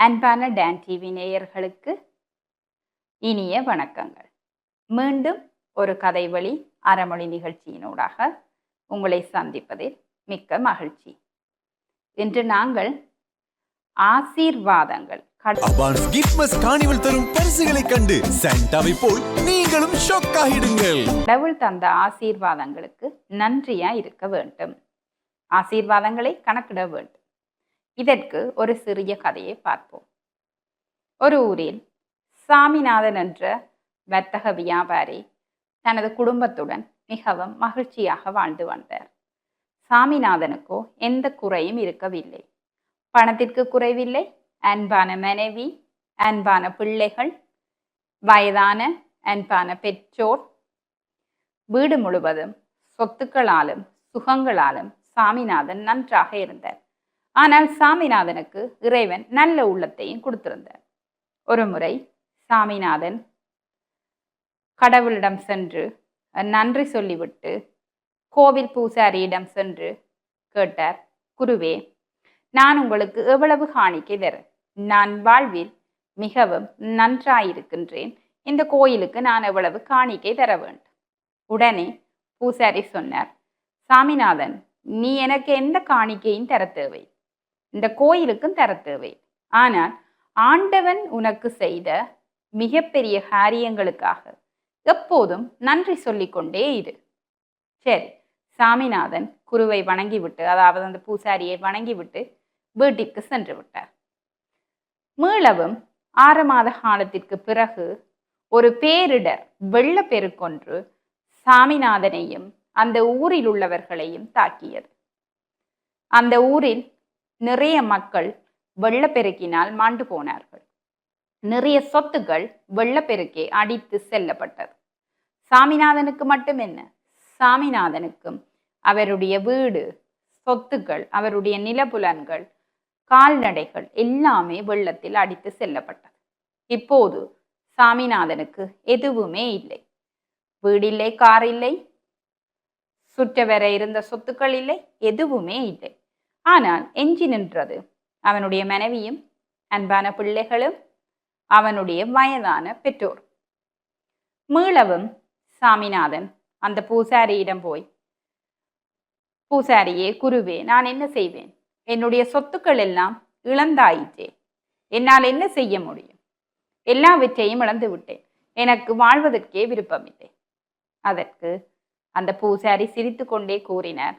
அன்பான Don TV நேயர்களுக்கு இனிய வணக்கங்கள். மீண்டும் ஒரு கதை வழி அறமொழி நிகழ்ச்சியினூடாக உங்களை சந்திப்பதில் மிக்க மகிழ்ச்சி. இன்று நாங்கள் ஆசீர்வாதங்கள் கட- அட்வான்ஸ் கிஃப்ட்மஸ் காணிவல் தரும் பரிசுகளை கண்டு சாண்டாவை போல் நீங்களும் ஷாக் ஆகிடுங்கள். கடவுள் தந்த ஆசீர்வாதங்களுக்கு நன்றியா இருக்க வேண்டும். ஆசீர்வாதங்களை கணக்கிட வேண்டும். இதற்கு ஒரு சிறிய கதையை பார்ப்போம். ஒரு ஊரில் சாமிநாதன் என்ற வர்த்தக வியாபாரி தனது குடும்பத்துடன் மிகவும் மகிழ்ச்சியாக வாழ்ந்து வந்தார். சாமிநாதனுக்கோ எந்த குறையும் இருக்கவில்லை. பணத்திற்கு குறைவில்லை. அன்பான மனைவி அன்பான பிள்ளைகள் வயதான அன்பான பெற்றோர். வீடு முழுவதும் சொத்துக்களாலும் சுகங்களாலும் சாமிநாதன் நன்றாக இருந்தார். ஆனால் சாமிநாதனுக்கு இறைவன் நல்ல உள்ளத்தையும் கொடுத்திருந்தார். ஒரு முறை சாமிநாதன் கடவுளிடம் சென்று நன்றி சொல்லிவிட்டு கோவில் பூசாரியிடம் சென்று கேட்டார் குருவே நான் உங்களுக்கு எவ்வளவு காணிக்கை தரேன்? நான் வாழ்வில் மிகவும் நன்றாயிருக்கின்றேன். இந்த கோயிலுக்கு நான் எவ்வளவு காணிக்கை தர வேண்டும்? உடனே பூசாரி சொன்னார் சாமிநாதன் நீ எனக்கு எந்த காணிக்கையும் தர தேவை. இந்த கோயிலுக்கும் தர தேவை. ஆனால் ஆண்டவன் உனக்கு செய்த மிகப்பெரிய காரியங்களுக்காக எப்போதும் நன்றி சொல்லிக்கொண்டே இரு. சரி சாமிநாதன் குருவை வணங்கிவிட்டு அதாவது அந்த பூசாரியை வணங்கிவிட்டு வீட்டிற்கு சென்று விட்டார். மீளவும் ஆறு மாத காலத்திற்கு பிறகு ஒரு பேரிடர் வெள்ளப்பெருக்கொன்று சாமிநாதனையும் அந்த ஊரில் உள்ளவர்களையும் தாக்கியது. அந்த ஊரில் நிறைய மக்கள் வெள்ளப்பெருக்கினால் மாண்டு போனார்கள். நிறைய சொத்துக்கள் வெள்ளப்பெருக்கே அடித்து செல்லப்பட்டது. சாமிநாதனுக்கு மட்டும் என்ன? சாமிநாதனுக்கும் அவருடைய வீடு சொத்துக்கள் அவருடைய நிலபுலன்கள் கால்நடைகள் எல்லாமே வெள்ளத்தில் அடித்து செல்லப்பட்டது. இப்போது சாமிநாதனுக்கு எதுவுமே இல்லை. வீடில்லை கார் இல்லை சுற்ற வர இருந்த சொத்துக்கள் இல்லை எதுவுமே இல்லை. ஆனால் எஞ்சி நின்றது. அவனுடைய மனைவியும் அன்பான பிள்ளைகளும் அவனுடைய வயதான பெற்றோர். மீளவும் சாமிநாதன் அந்த பூசாரியிடம் போய் பூசாரியே குருவே நான் என்ன செய்வேன்? என்னுடைய சொத்துக்கள் எல்லாம் இழந்தாயிற்றே. என்னால் என்ன செய்ய முடியும்? எல்லாவற்றையும் இழந்து விட்டேன். எனக்கு வாழ்வதற்கே விருப்பமில்லை. அதற்கு அந்த பூசாரி சிரித்து கொண்டே கூறினார்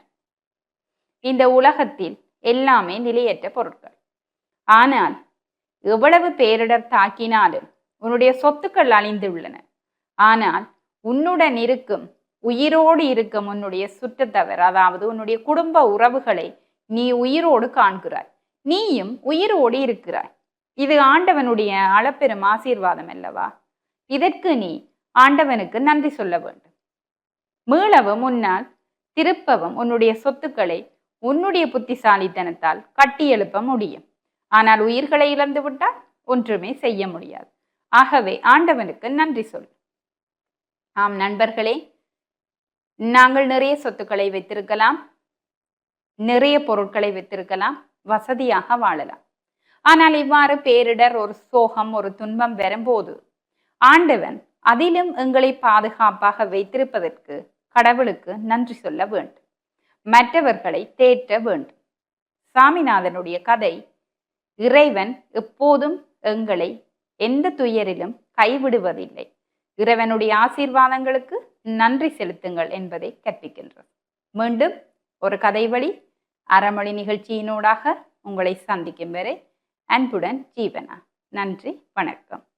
இந்த உலகத்தில் எல்லாமே நிலையற்ற பொருட்கள். ஆனால் எவ்வளவு பேரிடர் தாக்கினாலும் உன்னுடைய சொத்துக்கள் அழிந்துள்ளன ஆனால் உன்னுடன் இருக்கும் உயிரோடு இருக்கும் உன்னுடைய சுற்றத்தவர் அதாவது உன்னுடைய குடும்ப உறவுகளை நீ உயிரோடு காண்கிறாய். நீயும் உயிரோடு இருக்கிறாய். இது ஆண்டவனுடைய அளப்பெரும் ஆசீர்வாதம் அல்லவா? இதற்கு நீ ஆண்டவனுக்கு நன்றி சொல்ல வேண்டும். மீளவும் உன்னால் திருப்பவும் உன்னுடைய சொத்துக்களை உன்னுடைய புத்திசாலித்தனத்தால் கட்டியெழுப்ப முடியும். ஆனால் உயிர்களை இழந்து விட்டால் ஒன்றுமே செய்ய முடியாது. ஆகவே ஆண்டவனுக்கு நன்றி சொல். ஆம் நண்பர்களே நாங்கள் நிறைய சொத்துக்களை வைத்திருக்கலாம் நிறைய பொருட்களை வைத்திருக்கலாம் வசதியாக வாழலாம். ஆனால் இவ்வாறு பேரிடர் ஒரு சோகம் ஒரு துன்பம் வரும்போது ஆண்டவன் அதிலும் எங்களை பாதுகாப்பாக வைத்திருப்பதற்கு கடவுளுக்கு நன்றி சொல்ல வேண்டும். மற்றவர்களை தேற்ற வேண்டும். சாமிநாதனுடைய கதை இறைவன் எப்போதும் எங்களை எந்த துயரிலும் கைவிடுவதில்லை. இறைவனுடைய ஆசீர்வாதங்களுக்கு நன்றி செலுத்துங்கள் என்பதை கற்பிக்கின்றது மீண்டும் ஒரு கதை வழி அறமொழி நிகழ்ச்சியினூடாக உங்களை சந்திக்கும் வரை அன்புடன் ஜீவனா. நன்றி வணக்கம்.